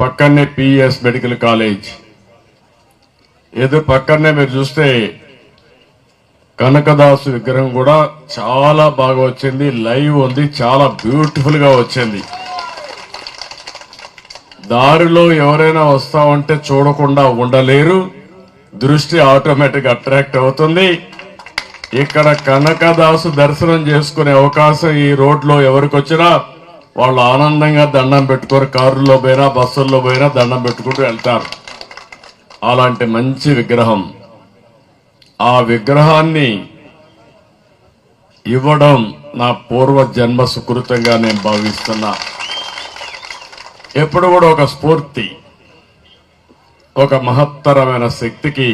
పక్కనే PS medical college. ఎదురు పక్కనే మీరు చూస్తే కనకదాసు విగ్రహం కూడా చాలా బాగా వచ్చింది లైవ్ ఉంది చాలా బ్యూటిఫుల్గా వచ్చింది. దారిలో ఎవరైనా వస్తా ఉంటే చూడకుండా ఉండలేరు దృష్టి ఆటోమేటిక్ అట్రాక్ట్ అవుతుంది. ఇక్కడ కనకదాసు దర్శనం చేసుకునే అవకాశం ఈ రోడ్లో ఎవరికి వచ్చినా వాళ్ళు ఆనందంగా దండం పెట్టుకొని కారులో పోయినా బస్సుల్లో పోయినా దండం పెట్టుకుంటూ వెళ్తారు. అలాంటి మంచి విగ్రహం. ఆ విగ్రహాన్ని ఇవ్వడం నా పూర్వ జన్మ సుకృతంగా నేను భావిస్తున్నా. ఎప్పుడు కూడా ఒక స్ఫూర్తి ఒక మహత్తరమైన శక్తికి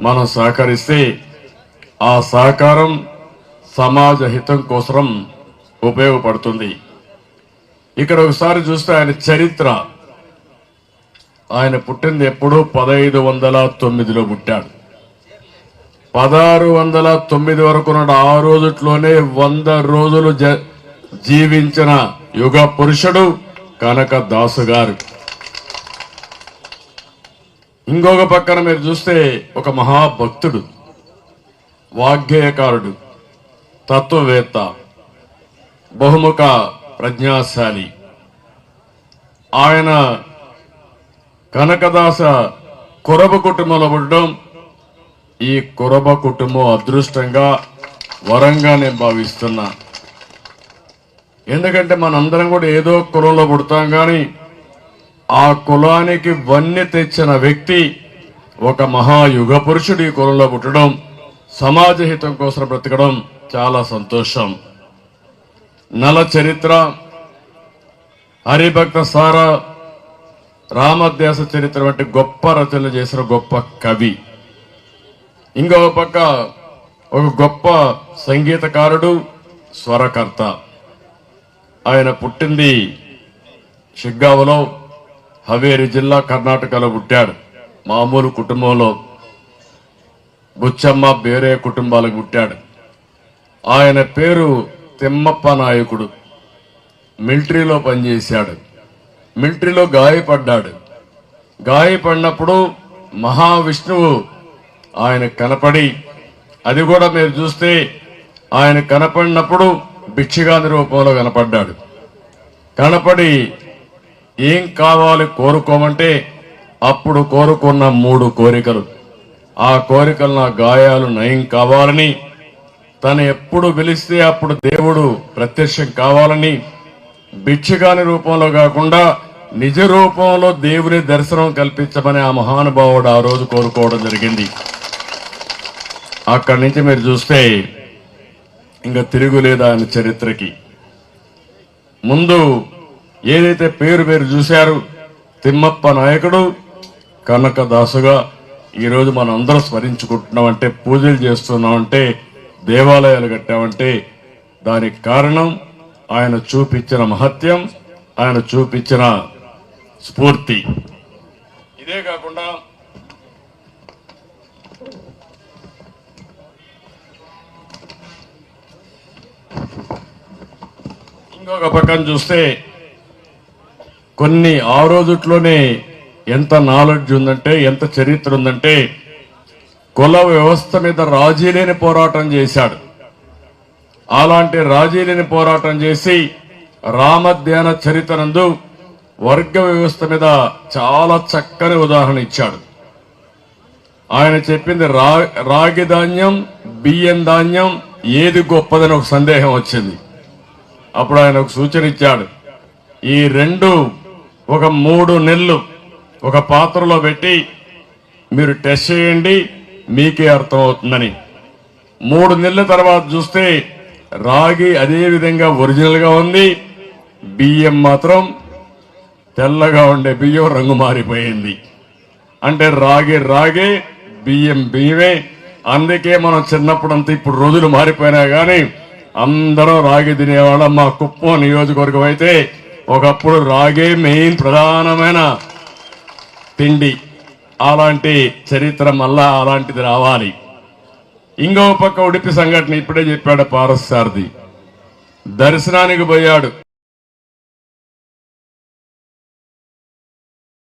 మనం సహకరిస్తే ఆ సహకారం సమాజ హితం కోసం ఉపయోగపడుతుంది. ఇక్కడ ఒకసారి చూస్తే ఆయన చరిత్ర. ఆయన పుట్టింది ఎప్పుడు పదహైదు వందల తొమ్మిదిలో పుట్టాడు. పదహారు వందల తొమ్మిది వరకు నాడు ఆ రోజుట్లోనే వంద రోజులు జ- జీవించిన యుగ పురుషుడు కనక దాసు గారు. ఇంకొక పక్కన మీరు చూస్తే ఒక మహాభక్తుడు వాగ్గేయకారుడు తత్వవేత్త బహుముఖ ప్రజ్ఞాశాలి. ఆయన కనకదాస కొరబ కుటుంబంలో పుట్టడం ఈ కురబ కుటుంబం అదృష్టంగా వరంగా నేను భావిస్తున్నా. ఎందుకంటే మనందరం కూడా ఏదో కులంలో పుడతాం కానీ ఆ కులానికి వన్నె తెచ్చిన వ్యక్తి ఒక మహాయుగ పురుషుడు ఈ కులంలో పుట్టడం సమాజ హితం కోసం బ్రతకడం చాలా సంతోషం. నల చరిత్ర హరిభక్త సార రామధ్యాస చరిత్ర వంటి గొప్ప రచనలు చేసిన గొప్ప కవి. ఇంకో పక్క ఒక గొప్ప సంగీతకారుడు స్వరకర్త. ఆయన పుట్టింది షిగ్గావలో హవేరి జిల్లా కర్ణాటకలో పుట్టాడు. మామూలు కుటుంబంలో బుచ్చమ్మ బేరే కుటుంబాలకు పుట్టాడు. ఆయన పేరు తిమ్మప్ప నాయకుడు. మిలిటరీలో పనిచేశాడు. మిలిటరీలో గాయపడ్డాడు. గాయపడినప్పుడు మహావిష్ణువు ఆయన కనపడి అది కూడా మీరు చూస్తే ఆయన కనపడినప్పుడు భిక్షగాని రూపంలో కనపడ్డాడు. కనపడి ఏం కావాలి కోరుకోమంటే అప్పుడు కోరుకున్న మూడు కోరికలు. ఆ కోరికలు నా గాయాలు నయం కావాలని తను ఎప్పుడు పిలిస్తే అప్పుడు దేవుడు ప్రత్యక్షం కావాలని బిచ్చగాని రూపంలో కాకుండా నిజ రూపంలో దేవుని దర్శనం కల్పించమని ఆ మహానుభావుడు ఆ రోజు కోరుకోవడం జరిగింది. అక్కడి నుంచి మీరు చూస్తే ఇంకా తిరుగులేదు ఆయన చరిత్రకి. ముందు ఏదైతే పేరు మీరు చూశారు తిమ్మప్ప నాయకుడు కనకదాసుగా ఈరోజు మనం అందరం స్మరించుకుంటున్నామంటే పూజలు చేస్తున్నామంటే దేవాలయాలు కట్టామంటే దానికి కారణం ఆయన చూపించిన మహత్యం ఆయన చూపించిన స్ఫూర్తి. ఇదే కాకుండా ఇంకొక పక్కన చూస్తే కొన్ని ఆ రోజుట్లోనే ఎంత నాలెడ్జ్ ఉందంటే ఎంత చరిత్ర ఉందంటే కుల వ్యవస్థ మీద రాజీ లేని పోరాటం చేశాడు. అలాంటి రాజీ లేని పోరాటం చేసి రామధ్యాన చరిత్రనందు వర్గ వ్యవస్థ మీద చాలా చక్కని ఉదాహరణ ఇచ్చాడు. ఆయన చెప్పింది రా రాగి ధాన్యం బియ్యం ధాన్యం ఏది గొప్పదని ఒక సందేహం వచ్చింది. అప్పుడు ఆయన ఒక సూచన ఇచ్చాడు. ఈ రెండు ఒక మూడు నెలలు ఒక పాత్రలో పెట్టి మీరు టెస్ట్ చేయండి మీకే అర్థమవుతుందని. మూడు నెలల తర్వాత చూస్తే రాగి అదే విధంగా ఒరిజినల్గా ఉంది. బియ్యం మాత్రం తెల్లగా ఉండే బియ్యం రంగు మారిపోయింది. అంటే రాగి రాగే బియ్యం బియ్యమే. అందుకే మనం చిన్నప్పుడంతా ఇప్పుడు రోజులు మారిపోయినా కానీ అందరం రాగి తినేవాళ్ళం. మా కుప్పం నియోజకవర్గం అయితే ఒకప్పుడు రాగే మెయిన్ ప్రధానమైన తిండి. అలాంటి చరిత్ర మళ్ళా అలాంటిది రావాలి. ఇంకో పక్క ఉడిపి సంఘటన ఇప్పుడే చెప్పాడు పారసారథి దర్శనానికి పోయాడు.